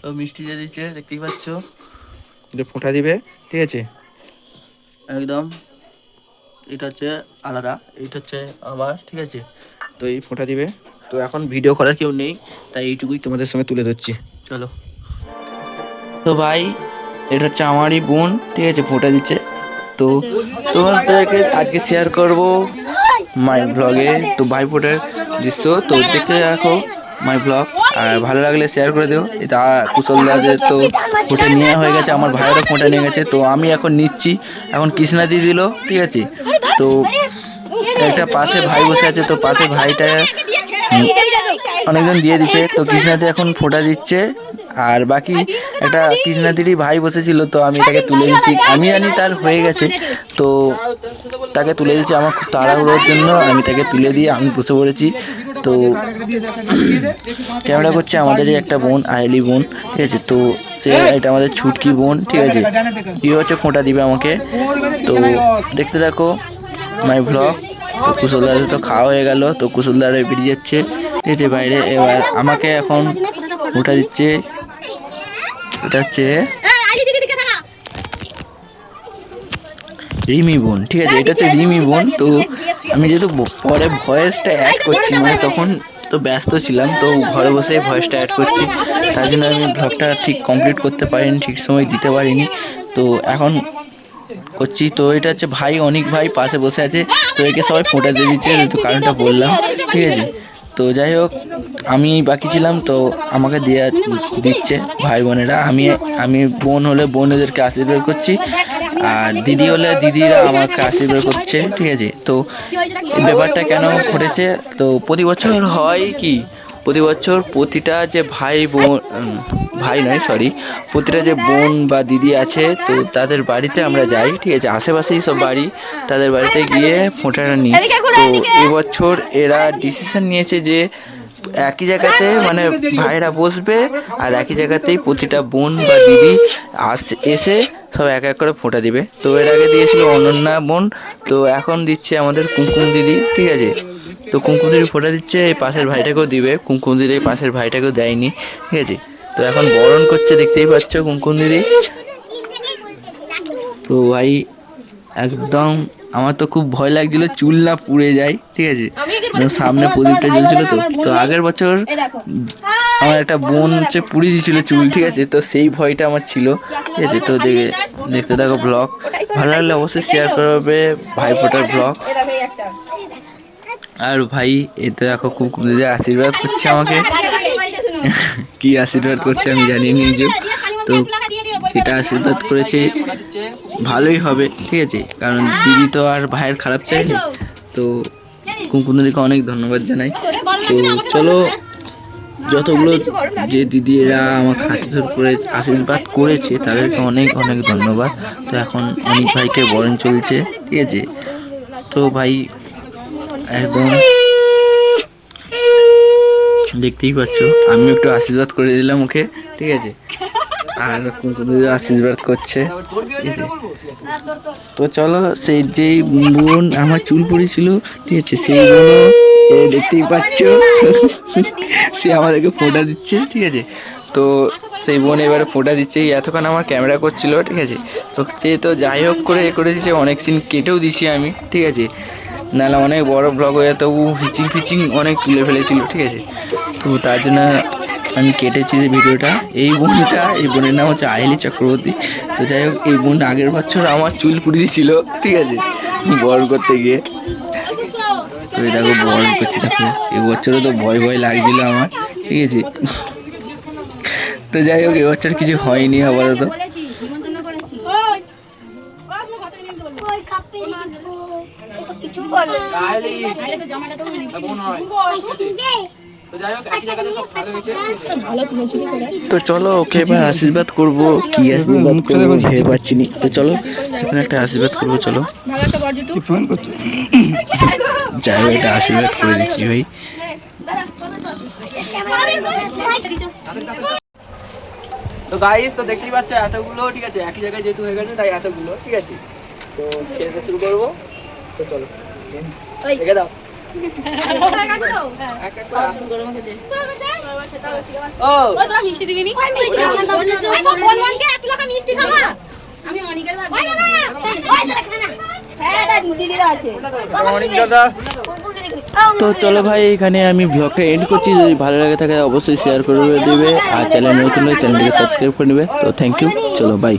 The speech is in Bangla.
তো মিষ্টি দিয়ে দিচ্ছে দেখতেই পাচ্ছ। যে ফোঁটা দিবে ঠিক আছে? একদম। এটা হচ্ছে আলাদা এটা হচ্ছে আমার ঠিক আছে? তো এই ফোঁটা দিবে। তো এখন ভিডিও করার কেউ নেই তাই এইটুকুই তোমাদের সঙ্গে তুলে ধরছি। চলো। তো ভাই এটা হচ্ছে আমারই বোন ঠিক আছে ফোঁটা দিচ্ছে। তো তোমাদেরকে আজকে শেয়ার করব মাই ব্লগে তো ভাই ফোটার দৃশ্য। তো দেখতে রাখো মাই ব্লগ আর ভালো লাগলে শেয়ার করে দিও। এটা কুশল দাদের তো ফোঁটা নেওয়া হয়ে গেছে, আমার ভাইয়েরও ফোঁটা নিয়ে গেছে। তো আমি এখন নিচ্ছি। এখন কৃষ্ণা দিয়ে দিল, ঠিক আছে? তো একটা পাশে ভাই বসে আছে, তো পাশে ভাইটা অনেকজন দিয়ে দিচ্ছে। তো কৃষ্ণাদি এখন ফোঁটা দিচ্ছে। আর বাকি একটা কৃষ্ণাদিরই ভাই বসেছিল, তো আমি তাকে তুলে দিচ্ছি আমি জানি তার হয়ে গেছে। তো তাকে তুলে দিচ্ছি, আমার খুব তাড়াহুড়োর জন্য। আমি তাকে তুলে দিয়ে আমি বসে পড়েছি। তো ক্যামেরা করছে আমাদেরই একটা বোন আইলি বোন, ঠিক আছে? তো সে এটা আমাদের ছুটকি বোন, ঠিক আছে? ইয়ে হচ্ছে ফোঁটা দিবে আমাকে। তো দেখতে দেখো মাই ব্লগ তো কুশলদারের তো খাওয়া হয়ে গেল, তো কুশলদারে বেরিয়ে যাচ্ছে। ঠিক আছে, বাইরে এবার আমাকে এখন ওটা দিচ্ছে, এটা হচ্ছে রিমি বোন ঠিক আছে এটা হচ্ছে রিমি বোন তো আমি যেহেতু পরে ভয়েসটা অ্যাড করছি মানে তখন তো ব্যস্ত ছিলাম তো ঘরে বসে ভয়েসটা অ্যাড করছি। তার জন্য আমি ব্লগটা ঠিক কমপ্লিট করতে পারিনি ঠিক সময় দিতে পারিনি। তো এখন করছি তো এটা হচ্ছে ভাই অনেক ভাই পাশে বসে আছে তো একে সবাই ফোঁটা দিয়ে দিচ্ছে তো কারণটা বললাম ঠিক আছে। তো যাই হোক আমি বাকি ছিলাম তো আমাকে দিয়ে দিচ্ছে ভাই বোনেরা আমি আমি বোন হলে বোনেদেরকে আশীর্বাদ করছি। আর দিদি হলে দিদিরা আমাকে আশীর্বাদ করছে ঠিক আছে? তো ব্যাপারটা কেন ঘটেছে? তো প্রতি বছর হয় কি? প্রতি বছর প্রতিটা যে ভাই বোন ভাই নয় সরি প্রতিটা যে বোন বা দিদি আছে তো তাদের বাড়িতে আমরা যাই ঠিক আছে? আশেপাশেই সব বাড়ি তাদের বাড়িতে গিয়ে ফোঁটাটা নিই। তো এবছর এরা ডিসিশন নিয়েছে যে একই জায়গাতে মানে ভাইরা বসবে আর একই জায়গাতেই প্রতিটা বোন বা দিদি আস এসে সব এক এক করে ফোঁটা দিবে। তো এর আগে দিয়েছিল অনন্যা বোন তো এখন দিচ্ছে আমাদের কুমকুম দিদি ঠিক আছে? তো কুমকুম দিদি ফোঁটা দিচ্ছে এই পাশের ভাইটাকেও দিবে। কুমকুম দিদি এই পাশের ভাইটাকেও দেয়নি ঠিক আছে? তো এখন বরণ করছে দেখতেই পাচ্ছ কুমকুম দিদি। তো ভাই একদম আমার তো খুব ভয় লাগছিল চুল না পুড়ে যায় ঠিক আছে? সামনে প্রদীপটা জ্বলছিল তো। তো আগের বছর আমার একটা বোন হচ্ছে পুড়ে দিয়েছিল চুল ঠিক আছে? তো সেই ভয়টা আমার ছিল। ঠিক আছে? তো দেখে দেখতে থাকো ব্লগ। ভালো লাগলে অবশ্যই শেয়ার করবে ভাই ফোটার ব্লগ আর ভাই এতে দেখো খুব খুব আশীর্বাদ করছে আমাকে। কি আশীর্বাদ করছে আমি জানি নিজে তো সেটা আশীর্বাদ করেছে। ভালোই হবে, ঠিক আছে? কারণ দিদি তো আর ভাইয়ের খারাপ চাইনি। তো কুমকুন্দরীকে অনেক ধন্যবাদ জানাই। তো চলো, যতগুলো যে দিদিরা আমাকে আশীর্বাদ করে আশীর্বাদ করেছে, তাদেরকে অনেক অনেক ধন্যবাদ। তো এখন অনেক ভাইকে বরণ চলছে, ঠিক আছে? তো ভাই, একদম দেখতেই পাচ্ছ আমি একটু আশীর্বাদ করে দিলাম ওকে, ঠিক আছে? আর কুমকুম আশীর্বাদ করছে। তো চলো, সেই যেই বোন আমার চুল পড়েছিল, ঠিক আছে, সেই বোনও দেখতেই পাচ্ছ। সে আমাদেরকে ফোটা দিচ্ছে, ঠিক আছে। তো সেই বোন এবারে ফোটা দিচ্ছে এতক্ষণ আমার ক্যামেরা করছিল, ঠিক আছে। তো সে তো যাই হোক করে এ করে দিচ্ছে অনেক সিন কেটেও দিছি আমি, ঠিক আছে। নাহলে অনেক বড় ব্লগ হয়ে তবু হিচিং ফিচিং অনেক তুলে ফেলেছিল, ঠিক আছে। তো তার জন্য আমি কেটেছি যে ভিডিওটা এই বোনটা এই বোনের নাম হচ্ছে আহেলি চক্রবর্তী তো যাই হোক এই বোন আগের বছর আমার চুল পুড়ে দিয়েছিল ঠিক আছে বরণ করতে গিয়ে তো এই দেখো বরণ করছি দেখো এবছরও তো ভয় ভয় লাগছিল আমার ঠিক আছে তো যাই হোক এবছর কিছু হয়নি আপাতত কিছু তো চলো ওকে এবার আশীর্বাদ করব। কি আশীর্বাদ করব ভেবে পাচ্ছি নি তো চলো যখন একটা আশীর্বাদ করব চলো। যাই হোক একটা আশীর্বাদ করে দিচ্ছি ভাই। তো গাইস তো দেখতেই পাচ্ছ এতগুলো ঠিক আছে একই জায়গায় যেহেতু হয়ে গেছে তাই এতগুলো ঠিক আছে। তো খেলতে শুরু করব। তো চলো রেখে দাও। তো চলো ভাই, এখানে আমি ব্লগটা এন্ড করছি। যদি ভালো লাগে থাকে, অবশ্যই শেয়ার করে দিবে। আর চ্যানেল নতুন চ্যানেলটিকে সাবস্ক্রাইব করে নেবে। তো থ্যাংক ইউ চলো বাই